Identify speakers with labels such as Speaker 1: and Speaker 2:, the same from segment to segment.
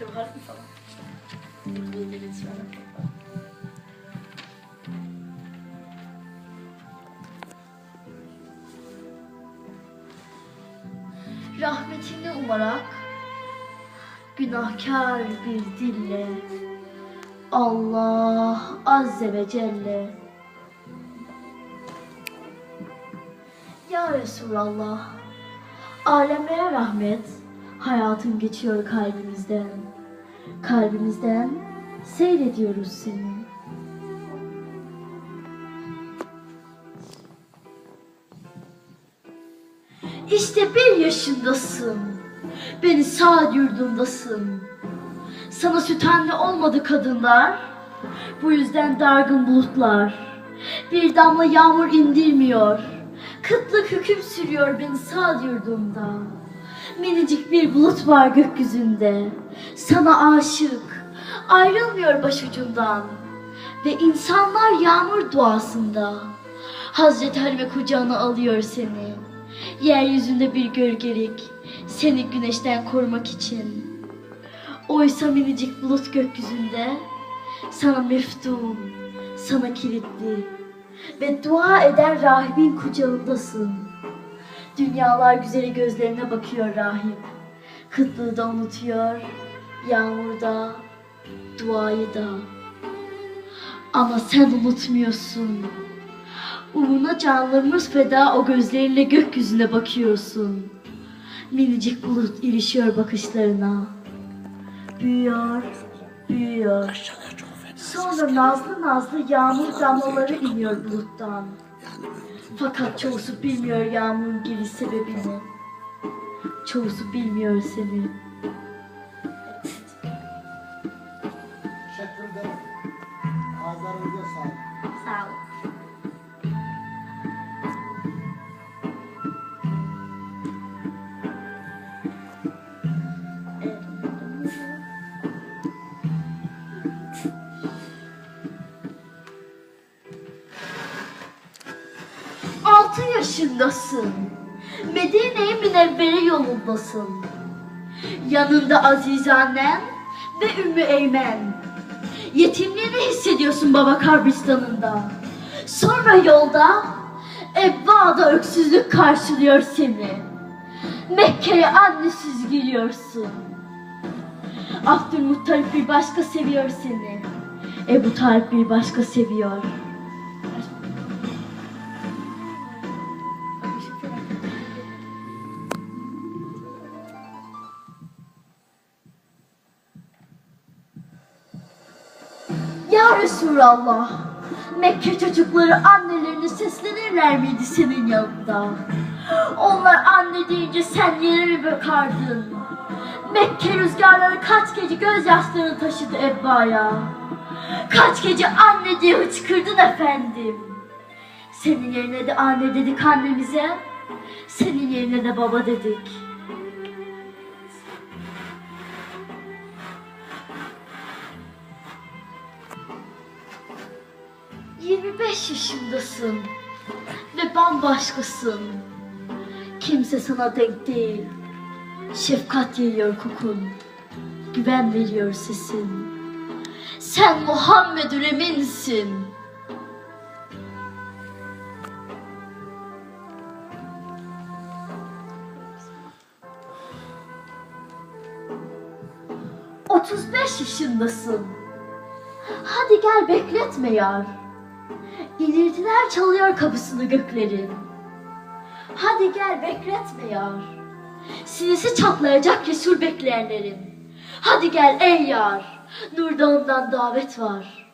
Speaker 1: Mi falan? Rahmetini umarak günahkar bir dille Allah Azze ve Celle Ya Resulallah Alemlere rahmet Hayatın geçiyor kalbimizden Kalbimizden seyrediyoruz seni. İşte bir yaşındasın. Beni sağ yurdundasın. Sana süt anne olmadı kadınlar. Bu yüzden dargın bulutlar. Bir damla yağmur indirmiyor. Kıtlık hüküm sürüyor beni sağ yurdumda Minicik bir bulut var gökyüzünde. Sana aşık Ayrılmıyor başucundan. Ve insanlar yağmur duasında Hazreti Halime kucağına alıyor seni. Yeryüzünde bir gölgelik Seni güneşten korumak için. Oysa minicik bulut gökyüzünde Sana meftun Sana kilitli. Ve dua eden rahibin kucağındasın Dünyalar güzeli gözlerine bakıyor rahip Kıtlığı da unutuyor Yağmurda Duayı da Ama sen unutmuyorsun Uğruna canlarımız feda o gözlerinle gökyüzüne bakıyorsun. Minicik bulut ilişiyor bakışlarına. Büyüyor, büyüyor. Sonra nazlı nazlı yağmur damlaları iniyor buluttan. Fakat çoğusu bilmiyor yağmurun geliş sebebini. Çoğusu bilmiyor seni. Altı yaşındasın. Medine-i Münevvere yolundasın. Yanında aziz annen ve Ümmü Eymen. Yetimliğini hissediyorsun baba kabristanında. Sonra yolda Ebba'da öksüzlük karşılıyor seni. Mekke'ye annesiz geliyorsun. Abdülmuttalip bir başka seviyor seni. Ebu Talip bir başka seviyor. Ya Resulallah, Mekke çocukları annelerine seslenirler miydi senin yanında? Onlar anne deyince sen yere mi bakardın? Mekke rüzgarları kaç gece gözyaşlarını taşıdı Ebba'ya. Kaç gece anne diye hıçkırdın efendim. Senin yerine de anne dedik annemize, senin yerine de baba dedik. Yirmi beş yaşındasın ve bambaşkasın. Kimse sana denk değil. Şefkat yayıyor kokun, güven veriyor sesin. Sen Muhammedül Emin'sin. Otuz beş yaşındasın. Hadi gel bekletme yar. İniltiler çalıyor kapısını göklerin. Hadi gel bekletme yar. Sinisi çatlayacak cesur bekleyenlerin. Hadi gel ey yar. Nur dağından davet var.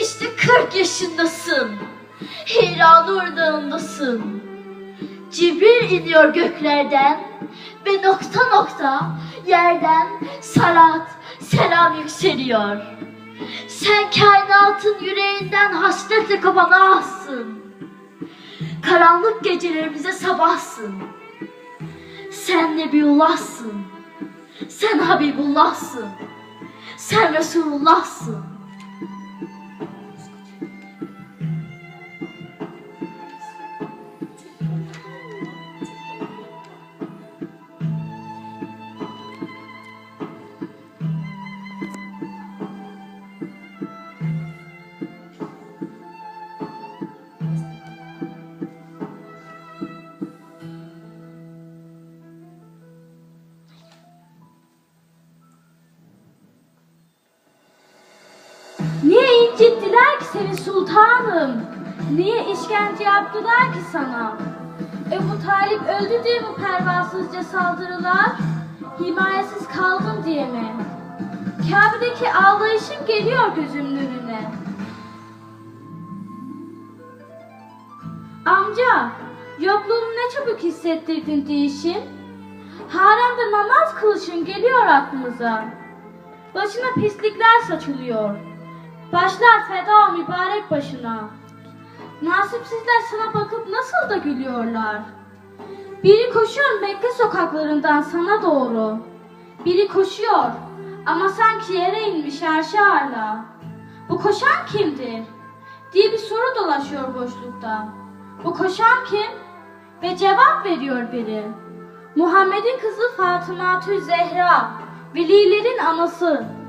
Speaker 1: İşte 40 yaşındasın. Hira Nur dağındasın. Cibril iniyor göklerden ve nokta nokta yerden salat, selam yükseliyor. Sen kainatın yüreğinden hasretle kapanamazsın. Karanlık gecelerimize sabahsın. Sen Nebiullah'sın. Sen Habibullah'sın. Sen Resulullah'sın.
Speaker 2: Sultanım. Niye işkence yaptılar ki sana? Ebu Talip öldü diye mi pervasızca saldırılar? Himayesiz kaldın diye mi? Kabe'deki ağlayışın geliyor gözümün önüne. Amca, yokluğunu ne çabuk hissettirdin değişim. Haremde namaz kılışın geliyor aklımıza. Başına pislikler saçılıyor. Başlar feda mübarek başına. Nasipsizler sana bakıp nasıl da gülüyorlar. Biri koşuyor Mekke sokaklarından sana doğru. Biri koşuyor ama sanki yere inmiş şarşarla. Bu koşan kimdir? diye bir soru dolaşıyor boşlukta. Bu koşan kim? Ve cevap veriyor biri. Muhammed'in kızı Fatıma Zehra, velilerin anası.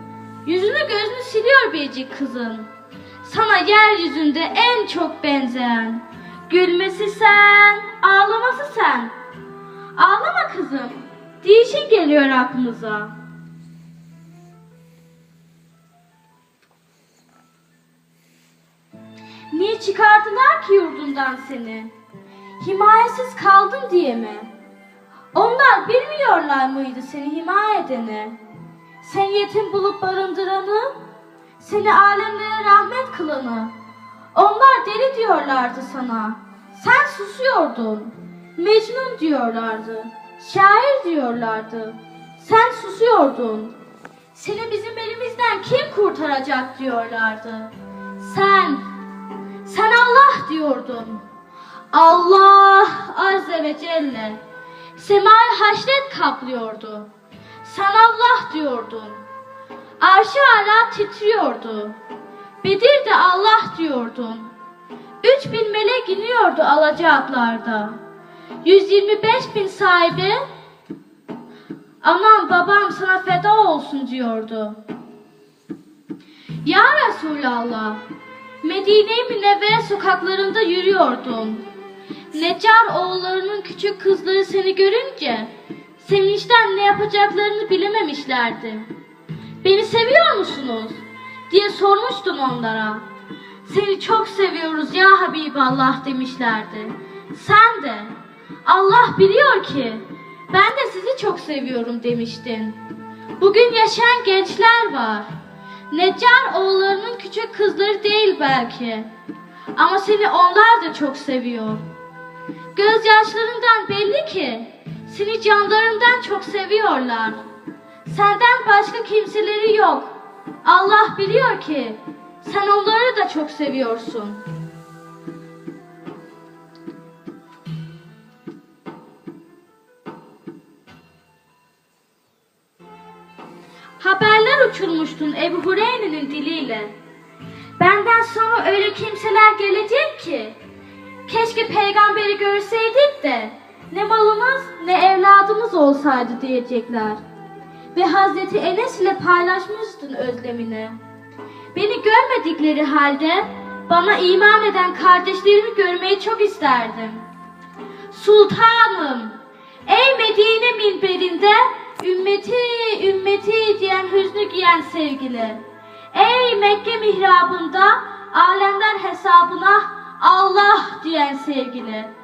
Speaker 2: Yüzünü gözünü siliyor biricik kızın. Sana yeryüzünde en çok benzeyen. Gülmesi sen, ağlaması sen. Ağlama kızım, değişik geliyor aklımıza. Niye çıkardılar ki yurdundan seni? Himayesiz kaldın diye mi? Onlar bilmiyorlar mıydı seni himaye edeni? Sen yetim bulup barındıranı, seni alemlere rahmet kılanı. Onlar deli diyorlardı sana. Sen susuyordun. Mecnun diyorlardı. Şair diyorlardı. Sen susuyordun. Seni bizim elimizden kim kurtaracak diyorlardı. Sen, sen Allah diyordun. Allah Azze ve Celle semayı haşret kaplıyordu. Sen Allah diyordun. Arşı hala titriyordu. Bedir de Allah diyordun. Üç bin melek iniyordu alacaklarda. 125 bin sahibi aman babam sana feda olsun diyordu. Ya Resulallah Medine-i Münevvere sokaklarında yürüyordun. Necar oğullarının küçük kızları seni görünce sevinçten ne yapacaklarını bilememişlerdi. Beni seviyor musunuz? diye sormuştun onlara. Seni çok seviyoruz ya Habiballah demişlerdi. Sen de Allah biliyor ki ben de sizi çok seviyorum demiştin. Bugün yaşayan gençler var. Necar oğullarının küçük kızları değil belki. Ama seni onlar da çok seviyor. Gözyaşlarından belli ki seni canlarından çok seviyorlar. Senden başka kimseleri yok. Allah biliyor ki sen onları da çok seviyorsun. Haberler uçurmuştun Ebu Hureyre'nin diliyle. Benden sonra öyle kimseler gelecek ki Keşke peygamberi görseydik de ne malımız ne evladımız olsaydı diyecekler. Ve Hazreti Enes ile paylaşmıştın özlemini. Beni görmedikleri halde bana iman eden kardeşlerimi görmeyi çok isterdim. Sultanım, ey Medine minberinde ümmeti ümmeti diyen hüznü giyen sevgili. Ey Mekke mihrabında alemler hesabına Allah diyen sevgili.